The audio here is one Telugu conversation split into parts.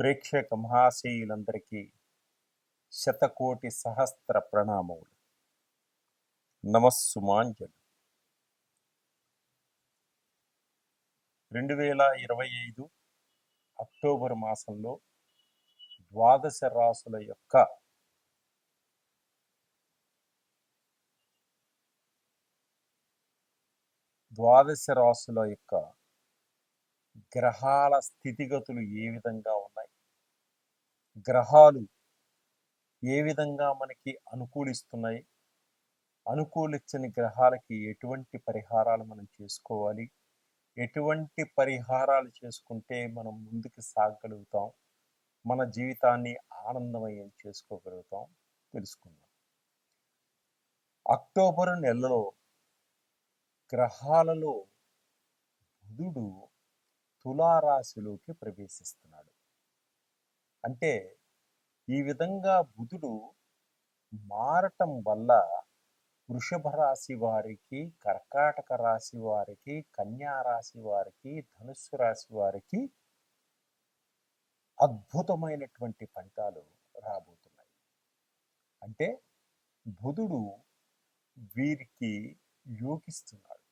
ప్రేక్షక మహాశయులందరికీ శతకోటి సహస్ర ప్రణామములు. నమస్సుమాంజలు. రెండు వేల ఇరవై ఐదు అక్టోబర్ మాసంలో ద్వాదశ రాసుల యొక్క ద్వాదశ రాసుల యొక్క గ్రహాల స్థితిగతులు ఏ విధంగా ఉన్నాయి? గ్రహాలు ఏ విధంగా మనకి అనుకూలిస్తున్నాయి? అనుకూలించని గ్రహాలకి ఎటువంటి పరిహారాలు మనం చేసుకోవాలి? ఎటువంటి పరిహారాలు చేసుకుంటే మనం ముందుకు సాగగలుగుతాం మన జీవితాన్ని ఆనందమయం చేసుకోగలుగుతాం? తెలుసుకుందాం. అక్టోబర్ నెలలో గ్రహాలలో బుధుడు తులారాశిలోకి ప్రవేశిస్తున్నాడు. అంటే ఈ విధంగా బుధుడు మారటం వల్ల వృషభ రాశి వారికి కర్కాటక రాశి వారికి కన్యా రాశి వారికి ధనుస్సు రాశి వారికి అద్భుతమైనటువంటి ఫలితాలు రాబోతున్నాయి. అంటే బుధుడు వీరికి యోగిస్తున్నాడు.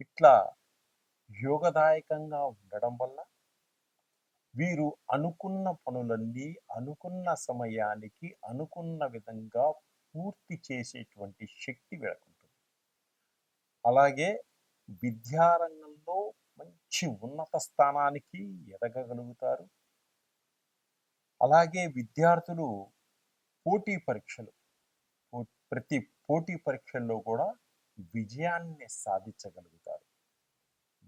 ఇట్లా యోగదాయకంగా ఉండడం వల్ల వీరు అనుకున్న పనులన్నీ అనుకున్న సమయానికి అనుకున్న విధంగా పూర్తి చేసేటువంటి శక్తి వీళ్ళకుంటుంది. అలాగే విద్యారంగంలో మంచి ఉన్నత స్థానానికి ఎదగగలుగుతారు. అలాగే విద్యార్థులు పోటీ పరీక్షలు ప్రతి పోటీ పరీక్షల్లో కూడా విజయాన్ని సాధించగలుగుతారు.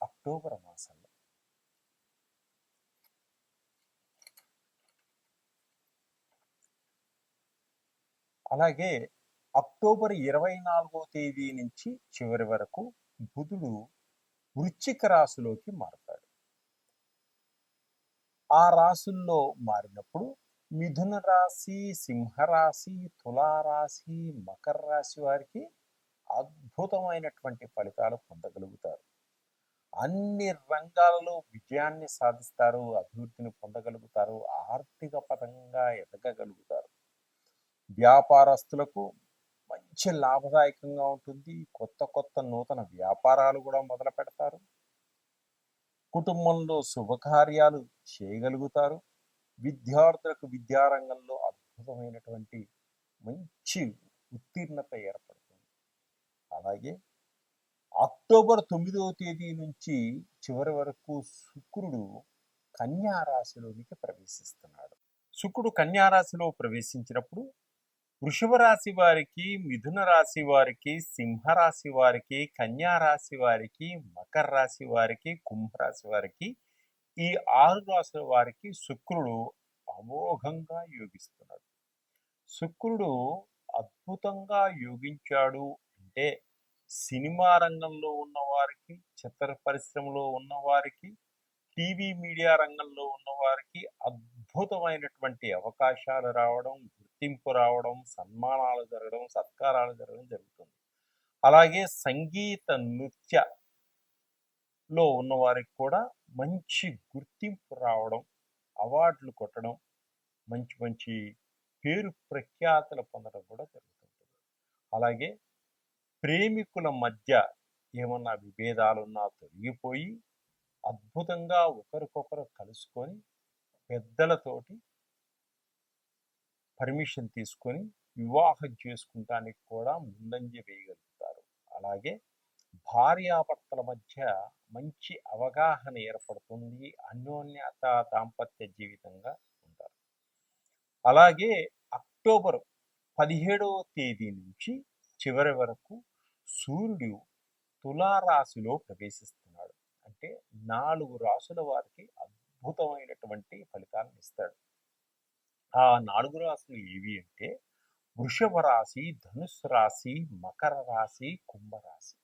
అక్టోబర్ మాసంలో. అలాగే అక్టోబర్ ఇరవై నాలుగో తేదీ నుంచి చివరి వరకు బుధుడు వృశ్చిక రాశిలోకి మారుతాడు. ఆ రాశుల్లో మారినప్పుడు మిథున రాశి సింహరాశి తులారాశి మకర రాశి వారికి అద్భుతమైనటువంటి ఫలితాలు పొందగలుగుతారు. అన్ని రంగాలలో విజయాన్ని సాధిస్తారు అభివృద్ధిని పొందగలుగుతారు ఆర్థిక పరంగా ఎదగగలుగుతారు. వ్యాపారస్తులకు మంచి లాభదాయకంగా ఉంటుంది. కొత్త కొత్త నూతన వ్యాపారాలు కూడా మొదలు పెడతారు. కుటుంబంలో శుభకార్యాలు చేయగలుగుతారు. విద్యార్థులకు విద్యారంగంలో అద్భుతమైనటువంటి మంచి ఉత్తీర్ణత ఏర్పడుతుంది. అలాగే అక్టోబర్ తొమ్మిదవ తేదీ నుంచి చివరి వరకు శుక్రుడు కన్యారాశిలోనికి ప్రవేశిస్తున్నాడు. శుక్రుడు కన్యారాశిలో ప్రవేశించినప్పుడు వృషభ రాశి వారికి మిథున రాశి వారికి సింహరాశి వారికి కన్యారాశి వారికి మకర రాశి వారికి కుంభరాశి వారికి ఈ ఆరు రాశుల వారికి శుక్రుడు అమోఘంగా యోగిస్తున్నాడు. శుక్రుడు అద్భుతంగా యోగించాడు అంటే సినిమా రంగంలో ఉన్నవారికి చిత్ర పరిశ్రమలో ఉన్నవారికి టీవీ మీడియా రంగంలో ఉన్నవారికి అద్భుతమైనటువంటి అవకాశాలు రావడం గుర్తింపు రావడం సన్మానాలు జరగడం సత్కారాలు జరగడం జరుగుతుంది. అలాగే సంగీత నృత్య లో ఉన్నవారికి కూడా మంచి గుర్తింపు రావడం అవార్డులు కొట్టడం మంచి మంచి పేరు ప్రఖ్యాతులు పొందడం కూడా జరుగుతుంటుంది. అలాగే ప్రేమికుల మధ్య ఏమన్నా విభేదాలున్నా తొలగిపోయి అద్భుతంగా ఒకరికొకరు కలుసుకొని పెద్దలతోటి పర్మిషన్ తీసుకొని వివాహం చేసుకుంటానికి కూడా ముందంజ వేయగలుగుతారు. అలాగే భార్యాభర్తల మధ్య మంచి అవగాహన ఏర్పడుతుంది అన్యోన్యత దాంపత్య జీవితంగా ఉంటారు. అలాగే అక్టోబర్ పదిహేడవ తేదీ నుంచి చివరి వరకు సూర్యుడు తులారాశిలో ప్రవేశిస్తున్నాడు. అంటే నాలుగు రాసుల వారికి అద్భుతమైనటువంటి ఫలితాలను ఇస్తాడు. ఆ నాలుగు రాశులు ఏవి అంటే వృషభ రాశి ధనుస్సు రాశి మకర రాశి కుంభరాశి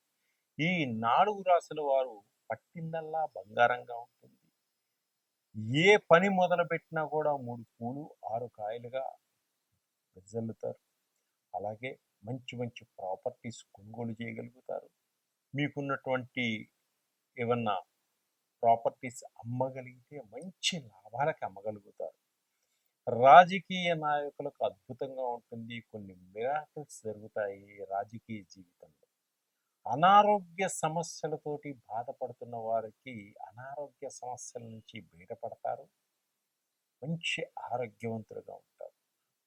ఈ నాలుగు రాశుల వారు పట్టిందల్లా బంగారంగా ఉంటుంది. ఏ పని మొదలుపెట్టినా కూడా మూడు పూలు ఆరు కాయలుగా వెదజల్లుతారు. అలాగే మంచి మంచి ప్రాపర్టీస్ కొనుగోలు చేయగలుగుతారు. మీకున్నటువంటి ఏమన్నా ప్రాపర్టీస్ అమ్మగలిగితే మంచి లాభాలకి అమ్మగలుగుతారు. రాజకీయ నాయకులకు అద్భుతంగా ఉంటుంది. కొన్ని మిరాకల్స్ జరుగుతాయి రాజకీయ జీవితంలో. అనారోగ్య సమస్యలతోటి బాధపడుతున్న వారికి అనారోగ్య సమస్యల నుంచి బయటపడతారు. మంచి ఆరోగ్యవంతులుగా ఉంటారు.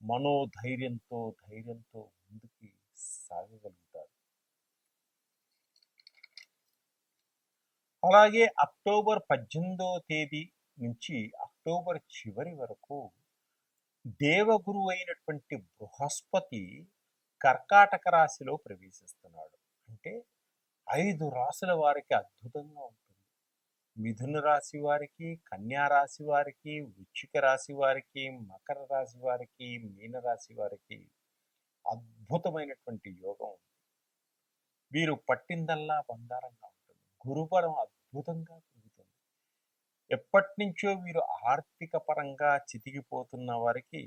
మనోధైర్యంతో ధైర్యంతో ముందుకి సాగగలుగుతారు. అలాగే అక్టోబర్ పద్దెనిమిదవ తేదీ నుంచి అక్టోబర్ చివరి వరకు దేవగురు అయినటువంటి బృహస్పతి కర్కాటక రాశిలో ప్రవేశిస్తున్నాడు. అంటే ఐదు రాశుల వారికి అద్భుతంగా ఉంటుంది మిథున రాశి వారికి కన్యా రాశి వారికి వృశ్చిక రాశి వారికి మకర రాశి వారికి మీన రాశి వారికి అద్భుతమైనటువంటి యోగం ఉంది. వీరు పట్టిందల్లా బంగారంగా ఉంటుంది. గురుబలం అద్భుతంగా పెరుగుతుంది. ఎప్పటి నుంచో వీరు ఆర్థిక పరంగా చితికిపోతున్న వారికి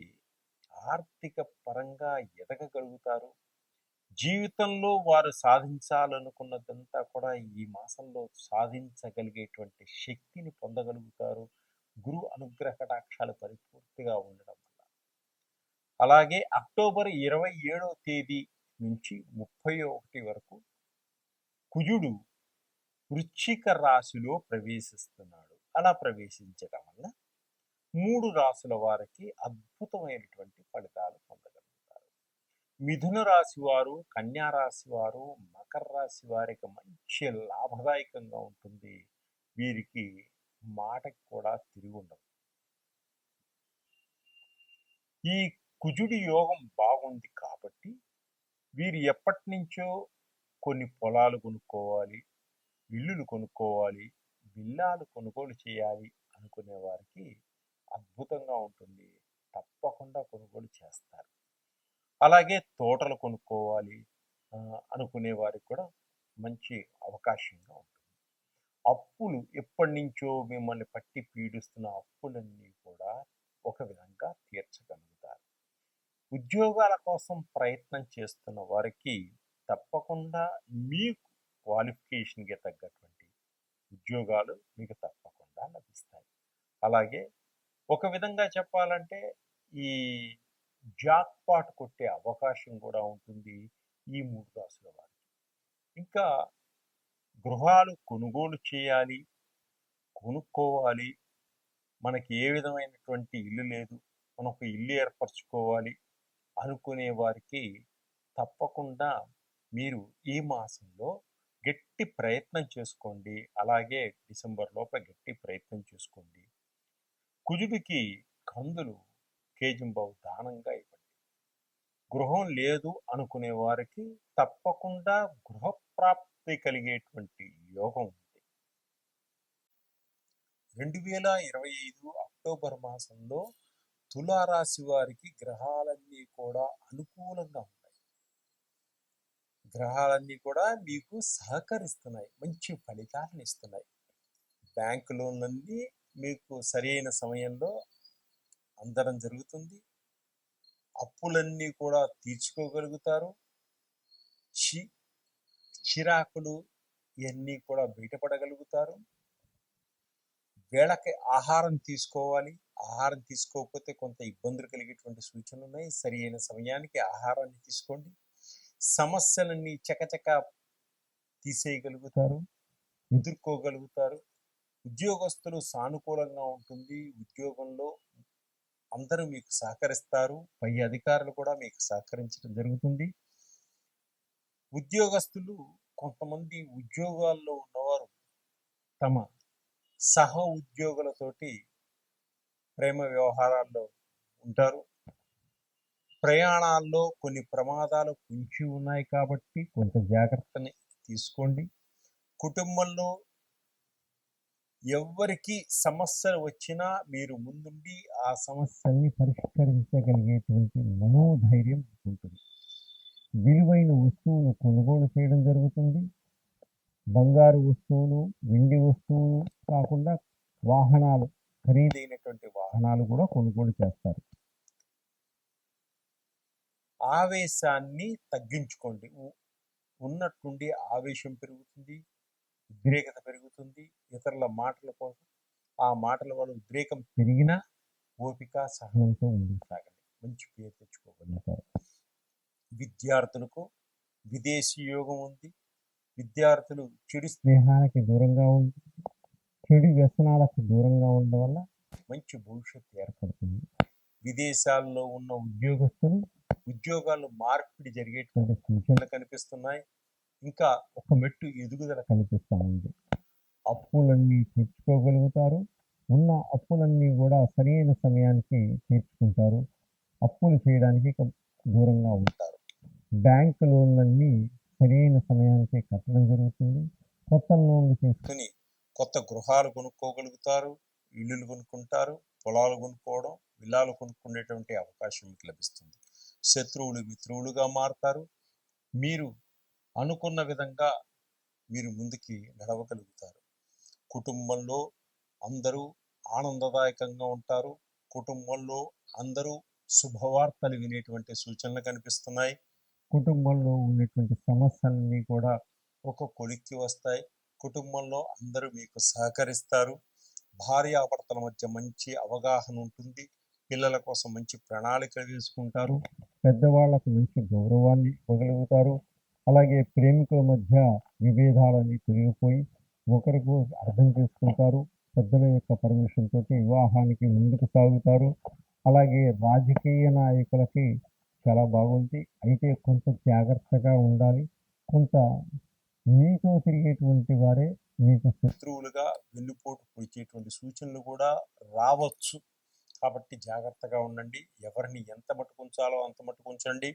ఆర్థిక పరంగా ఎదగగలుగుతారు. జీవితంలో వారు సాధించాలనుకున్నదంతా కూడా ఈ మాసంలో సాధించగలిగేటువంటి శక్తిని పొందగలుగుతారు. గురు అనుగ్రహ కటాక్షాలు పరిపూర్తిగా ఉండడం వల్ల. అలాగే అక్టోబర్ ఇరవై ఏడవ తేదీ నుంచి ముప్పై ఒకటి వరకు కుజుడు వృశ్చిక రాశిలో ప్రవేశిస్తున్నాడు. అలా ప్రవేశించడం వల్ల మూడు రాసుల వారికి అద్భుతమైనటువంటి ఫలితాలు పొందగలుగుతారు. మిథున రాశి వారు కన్యా రాశి వారు మకర రాశి వారికి మంచి లాభదాయకంగా ఉంటుంది. వీరికి మాటకి కూడా తిరిగి ఉండదు. ఈ కుజుడి యోగం బాగుంది కాబట్టి వీరు ఎప్పటి నుంచో కొన్ని పొలాలు కొనుక్కోవాలి ఇల్లులు కొనుక్కోవాలి బిల్లాలు కొనుగోలు చేయాలి అనుకునే వారికి అద్భుతంగా ఉంటుంది. తప్పకుండా కొనుగోలు చేస్తారు. అలాగే తోటలు కొనుక్కోవాలి అనుకునే వారికి కూడా మంచి అవకాశంగా ఉంటుంది. అప్పులు ఎప్పటి నుంచో మిమ్మల్ని పట్టి పీడిస్తున్న అప్పులన్నీ కూడా ఒక విధంగా తీర్చగలుగుతారు. ఉద్యోగాల కోసం ప్రయత్నం చేస్తున్న వారికి తప్పకుండా మీకు క్వాలిఫికేషన్కి తగ్గటువంటి ఉద్యోగాలు మీకు తప్పకుండా లభిస్తాయి. అలాగే ఒక విధంగా చెప్పాలంటే ఈ జాక్పాట్ కొట్టే అవకాశం కూడా ఉంటుంది ఈ మూడు రాసుల వారికి. ఇంకా గృహాలు కొనుగోలు చేయాలి కొనుక్కోవాలి మనకి ఏ విధమైనటువంటి ఇల్లు లేదు మనకు ఇల్లు ఏర్పరచుకోవాలి అనుకునే వారికి తప్పకుండా మీరు ఈ మాసంలో గట్టి ప్రయత్నం చేసుకోండి అలాగే డిసెంబర్ లోపల గట్టి ప్రయత్నం చేసుకోండి. కుజుడికి కందులు కేజింబావు దానంగా ఇవ్వండి. గృహం లేదు అనుకునే వారికి తప్పకుండా గృహప్రాప్తి కలిగేటువంటి యోగం ఉంది. రెండు వేల ఇరవై ఐదు అక్టోబర్ మాసంలో తులారాశి వారికి గ్రహాలన్నీ కూడా అనుకూలంగా ఉన్నాయి. గ్రహాలన్నీ కూడా మీకు సహకరిస్తున్నాయి. మంచి ఫలితాలను ఇస్తున్నాయి. బ్యాంకు లోన్లన్నీ మీకు సరైన సమయంలో అందడం జరుగుతుంది. అప్పులన్నీ కూడా తీర్చుకోగలుగుతారు. చి చిరాకులు ఇవన్నీ కూడా బయటపడగలుగుతారు. వేళకి ఆహారం తీసుకోవాలి. ఆహారం తీసుకోకపోతే కొంత ఇబ్బందులు కలిగేటువంటి సూచనలు ఉన్నాయి. సరి అయిన సమయానికి ఆహారాన్ని తీసుకోండి. సమస్యలన్నీ చకచక తీసేయగలుగుతారు. ఎదుర్కోగలుగుతారు. ఉద్యోగస్తులు సానుకూలంగా ఉంటుంది. ఉద్యోగంలో అందరూ మీకు సహకరిస్తారు. పై అధికారులు కూడా మీకు సహకరించడం జరుగుతుంది. ఉద్యోగస్తులు కొంతమంది ఉద్యోగాల్లో ఉన్నవారు తమ సహ ఉద్యోగులతోటి ప్రేమ వ్యవహారాల్లో ఉంటారు. ప్రయాణాల్లో కొన్ని ప్రమాదాలు పొంచి ఉన్నాయి కాబట్టి కొంత జాగ్రత్తని తీసుకోండి. కుటుంబంలో ఎవరికి సమస్యలు వచ్చినా మీరు ముందుండి ఆ సమస్యల్ని పరిష్కరించగలిగేటువంటి మనోధైర్యం ఉంటుంది. విలువైన వస్తువులు కొనుగోలు చేయడం జరుగుతుంది. బంగారు వస్తువులు వెండి వస్తువులు కాకుండా వాహనాలు ఖరీదైనటువంటి వాహనాలు కూడా కొనుగోలు చేస్తారు. ఆవేశాన్ని తగ్గించుకోండి. ఉన్నట్టుండి ఆవేశం పెరుగుతుంది. ఉద్రేకత పెరుగుతుంది ఇతరుల మాటల కోసం. ఆ మాటల వల్ల ఉద్రేకం పెరిగినా ఓపిక సహనంతో ముందుకు సాగండి. మంచి పేరు తెచ్చుకోగలుగుతారు విద్యార్థులకు విదేశీ యోగం ఉంది. విద్యార్థులు చెడు స్నేహానికి దూరంగా ఉంది చెడు వ్యసనాలకు దూరంగా ఉండడం వల్ల మంచి భవిష్యత్తు ఏర్పడుతుంది. విదేశాల్లో ఉన్న ఉద్యోగస్తులు ఉద్యోగాలు మార్పిడి జరిగేటువంటి సూచనలు కనిపిస్తున్నాయి. ఇంకా ఒక మెట్టు ఎదుగుదల కనిపిస్తూ ఉంది అప్పులన్నీ తీర్చుకోగలుగుతారు. ఉన్న అప్పులన్నీ కూడా సరైన సమయానికి తీర్చుకుంటారు. అప్పులు చేయడానికి దూరంగా ఉంటారు. బ్యాంక్ లోన్లన్నీ సరైన సమయానికి కట్టడం జరుగుతుంది. కొత్త లోన్లు తీసుకుని కొత్త గృహాలు కొనుక్కోగలుగుతారు. ఇల్లులు కొనుక్కుంటారు. పొలాలు కొనుక్కోవడం విల్లాలు కొనుక్కునేటువంటి అవకాశం మీకు లభిస్తుంది. శత్రువులు మిత్రువులుగా మారుతారు. మీరు అనుకున్న విధంగా మీరు ముందుకి నడవగలుగుతారు. కుటుంబంలో అందరూ ఆనందదాయకంగా ఉంటారు. కుటుంబంలో అందరూ శుభవార్తలు వినేటువంటి సూచనలు కనిపిస్తున్నాయి. కుటుంబంలో ఉన్నటువంటి సమస్యలన్నీ కూడా ఒక కొలిక్కి వస్తాయి. కుటుంబంలో అందరూ మీకు సహకరిస్తారు. భార్యాభర్తల మధ్య మంచి అవగాహన ఉంటుంది. పిల్లల కోసం మంచి ప్రణాళికలు వేసుకుంటారు పెద్దవాళ్ళకు మంచి గౌరవాన్ని ఇవ్వగలుగుతారు. అలాగే ప్రేమికుల మధ్య విభేదాలన్నీ తొలగిపోయి ఒకరికి అర్థం చేసుకుంటారు పెద్దల యొక్క పర్మిషన్ తోటి వివాహానికి ముందుకు సాగుతారు. అలాగే రాజకీయ నాయకులకి చాలా బాగుంది. అయితే కొంత జాగ్రత్తగా ఉండాలి. కొంత మీతో తిరిగేటువంటి వారే మీకు శత్రువులుగా వెన్నుపోటు పొడిచేటువంటి సూచనలు కూడా రావచ్చు. కాబట్టి జాగ్రత్తగా ఉండండి. ఎవరిని ఎంత మట్టుకుంచాలో అంత మట్టుకుంచండి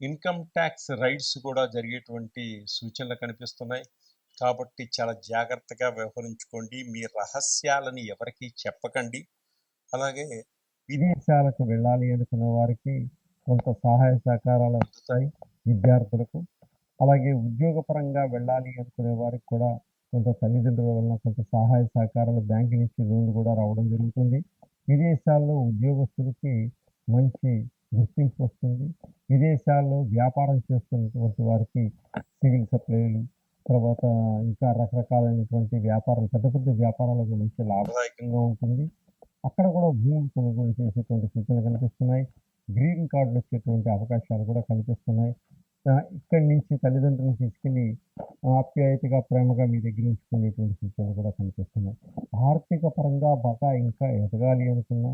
ఇన్కమ్ ట్యాక్స్ రైడ్స్ కూడా జరిగేటువంటి సూచనలు కనిపిస్తున్నాయి. కాబట్టి చాలా జాగ్రత్తగా వ్యవహరించుకోండి. మీ రహస్యాలని ఎవరికీ చెప్పకండి. అలాగే విదేశాలకు వెళ్ళాలి అనుకున్న వారికి కొంత సహాయ సహకారాలు అందుతాయి విద్యార్థులకు. అలాగే ఉద్యోగపరంగా వెళ్ళాలి అనుకునే వారికి కూడా కొంత తల్లిదండ్రుల వలన కొంత సహాయ సహకారాలు బ్యాంకు నుంచి లోన్లు కూడా రావడం జరుగుతుంది. విదేశాల్లో ఉద్యోగస్తులకి మంచి గుర్తింపు వస్తుంది. విదేశాల్లో వ్యాపారం చేస్తున్నటువంటి వారికి సివిల్ సప్లైలు తర్వాత ఇంకా రకరకాలైనటువంటి వ్యాపారాలు పెద్ద పెద్ద వ్యాపారాలకు మంచి లాభదాయకంగా ఉంటుంది. అక్కడ కూడా భూమి కొనుగోలు చేసేటువంటి సూచనలు కనిపిస్తున్నాయి. గ్రీన్ కార్డులు వచ్చేటువంటి అవకాశాలు కూడా కనిపిస్తున్నాయి. ఇక్కడి నుంచి తల్లిదండ్రులను తీసుకెళ్ళి ఆప్యాయతగా ప్రేమగా మీ దగ్గర ఉంచుకునేటువంటి సూచనలు కూడా కనిపిస్తున్నాయి. ఆర్థిక పరంగా బాగా ఇంకా ఎదగాలి అనుకున్నా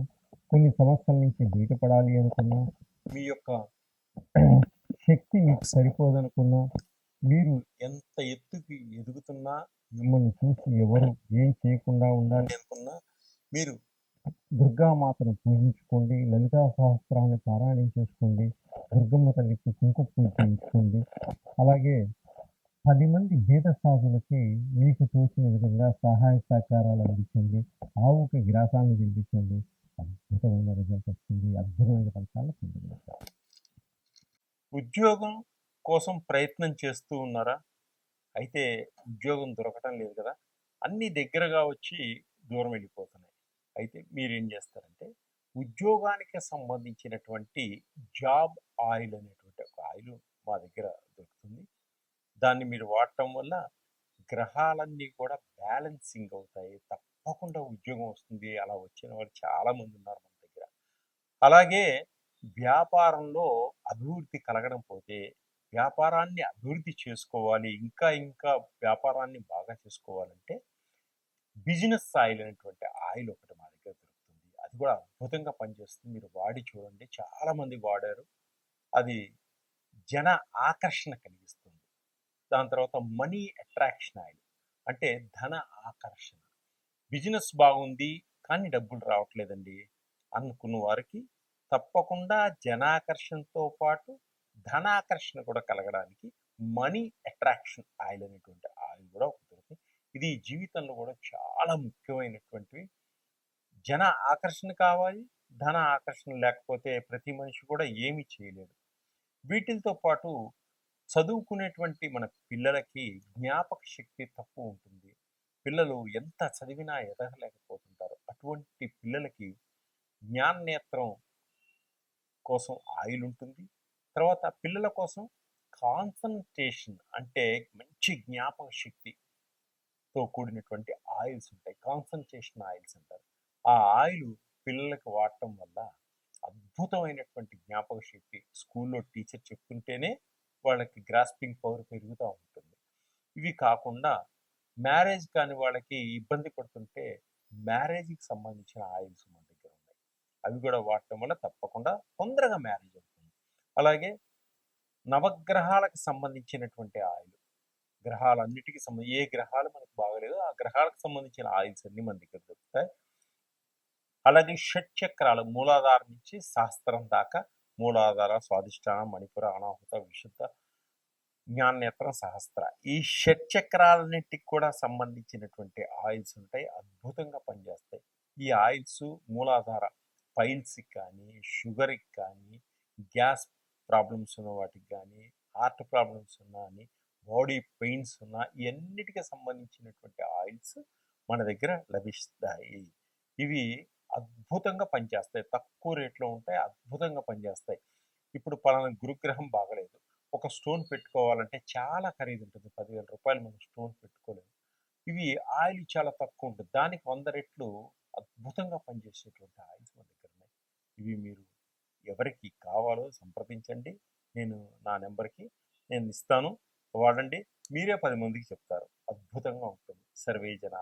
కొన్ని సమస్యల నుంచి బయటపడాలి అనుకున్నా మీ యొక్క శక్తి మీకు సరిపోదనుకున్నా మీరు ఎంత ఎత్తుకి ఎదుగుతున్నా మిమ్మల్ని చూసి ఎవరు ఏం చేయకుండా ఉండాలి అనుకున్నా మీరు దుర్గామాతను పూజించుకోండి లలితా సహస్రాన్ని పారాయణం చేసుకోండి దుర్గమ్మ తల్లికి కుంకుమ పూజ చేయించుకోండి. అలాగే పది మంది బీద సాధులకి మీకు చూసిన విధంగా సహాయ సహకారాలు అందించండి ఆవుకి గ్రాసాన్ని తినిపించండి. అద్భుతమైన రిజల్ట్ వస్తుంది అద్భుతమైన ఫలితాలు పొందగలుగుతారు. ఉద్యోగం కోసం ప్రయత్నం చేస్తూ ఉన్నారా? అయితే ఉద్యోగం దొరకటం లేదు కదా. అన్ని దగ్గరగా వచ్చి దూరం వెళ్ళిపోతున్నాయి. అయితే మీరేం చేస్తారంటే ఉద్యోగానికి సంబంధించినటువంటి జాబ్ ఆయిల్ అనేటువంటి ఒక ఆయిల్ మా దగ్గర దొరుకుతుంది. దాన్ని మీరు వాడటం వల్ల గ్రహాలన్నీ కూడా బ్యాలెన్సింగ్ అవుతాయి. తప్పకుండా ఉద్యోగం వస్తుంది. అలా వచ్చిన వాళ్ళు చాలామంది ఉన్నారు మన దగ్గర. అలాగే వ్యాపారంలో అభివృద్ధి కలగడం పోతే వ్యాపారాన్ని అభివృద్ధి చేసుకోవాలి ఇంకా ఇంకా వ్యాపారాన్ని బాగా చేసుకోవాలంటే బిజినెస్ ఆయిల్ అనేటువంటి ఆయిల్ ఒకటి మా దగ్గర దొరుకుతుంది. అది కూడా అద్భుతంగా పనిచేస్తుంది. మీరు వాడి చూడండి. చాలామంది వాడారు. అది జన ఆకర్షణ కలిగిస్తుంది. దాని తర్వాత మనీ అట్రాక్షన్ ఆయిల్ అంటే ధన ఆకర్షణ. బిజినెస్ బాగుంది కానీ డబ్బులు రావట్లేదండి అనుకున్న వారికి తప్పకుండా జనాకర్షణతో పాటు ధనాకర్షణ కూడా కలగడానికి మనీ అట్రాక్షన్ ఆయిల్ అనేటువంటి ఆయిల్ కూడా ఒకటి దొరుకుతుంది. ఇది జీవితంలో కూడా చాలా ముఖ్యమైనటువంటివి. జన ఆకర్షణ కావాలి ధన ఆకర్షణ లేకపోతే ప్రతి మనిషి కూడా ఏమీ చేయలేడు. వీటితో పాటు చదువుకునేటువంటి మన పిల్లలకి జ్ఞాపక శక్తి తక్కువ ఉంటుంది. పిల్లలు ఎంత చదివినా ఎదగలేకపోతుంటారు. అటువంటి పిల్లలకి జ్ఞాననేత్రం కోసం ఆయిల్ ఉంటుంది తర్వాత పిల్లల కోసం కాన్సన్ట్రేషన్ అంటే మంచి జ్ఞాపక శక్తితో కూడినటువంటి ఆయిల్స్ ఉంటాయి. కాన్సన్ట్రేషన్ ఆయిల్స్ అంటారు. ఆ ఆయిల్ పిల్లలకు వాడటం వల్ల అద్భుతమైనటువంటి జ్ఞాపక శక్తి స్కూల్లో టీచర్ చెప్తుంటేనే వాళ్ళకి గ్రాస్పింగ్ పవర్ పెరుగుతూ ఉంటుంది. ఇవి కాకుండా మ్యారేజ్ కాని వాళ్ళకి ఇబ్బంది పడుతుంటే మ్యారేజ్కి సంబంధించిన ఆయిల్స్ అవి కూడా వాడటం వల్ల తప్పకుండా తొందరగా మ్యారేజ్ అవుతుంది. అలాగే నవగ్రహాలకు సంబంధించినటువంటి ఆయిల్ గ్రహాలన్నిటికీ సంబంధించి ఏ గ్రహాలు మనకు బాగలేదు ఆ గ్రహాలకు సంబంధించిన ఆయిల్స్ అన్ని మన దగ్గర దొరుకుతాయి. అలాగే షట్చక్రాలు మూలాధారం నుంచి శాస్త్రం దాకా మూలాధార స్వాధిష్టాన మణిపుర అనాహుత విశుద్ధ జ్ఞానేత్రం సహస్ర. ఈ షట్చక్రాలన్నిటికి కూడా సంబంధించినటువంటి ఆయిల్స్ ఉంటాయి అద్భుతంగా పనిచేస్తాయి. ఈ ఆయిల్స్ మూలాధార పైల్స్కి కానీ షుగర్కి కానీ గ్యాస్ ప్రాబ్లమ్స్ ఉన్న వాటికి కానీ హార్ట్ ప్రాబ్లమ్స్ ఉన్నా అని బాడీ పెయిన్స్ ఉన్నా ఇవన్నిటికి సంబంధించినటువంటి ఆయిల్స్ మన దగ్గర లభిస్తాయి. ఇవి అద్భుతంగా పనిచేస్తాయి. తక్కువ రేట్లో ఉంటాయి అద్భుతంగా పనిచేస్తాయి. ఇప్పుడు పలానా గురుగ్రహం బాగలేదు. ఒక స్టోన్ పెట్టుకోవాలంటే చాలా ఖరీదు ఉంటుంది పదివేల రూపాయలు మనం స్టోన్ పెట్టుకోలేము. ఇవి ఆయిల్ చాలా తక్కువ ఉంటుంది. దానికి వంద రెట్లు అద్భుతంగా పనిచేసేటువంటి ఆయిల్స్ మన ఇవి మీరు ఎవరికి కావాలో సంప్రదించండి. నేను నా నెంబర్కి నేను ఇస్తాను. వాడండి. మీరే పది మందికి చెప్తారు. అద్భుతంగా ఉంటుంది. సర్వే జన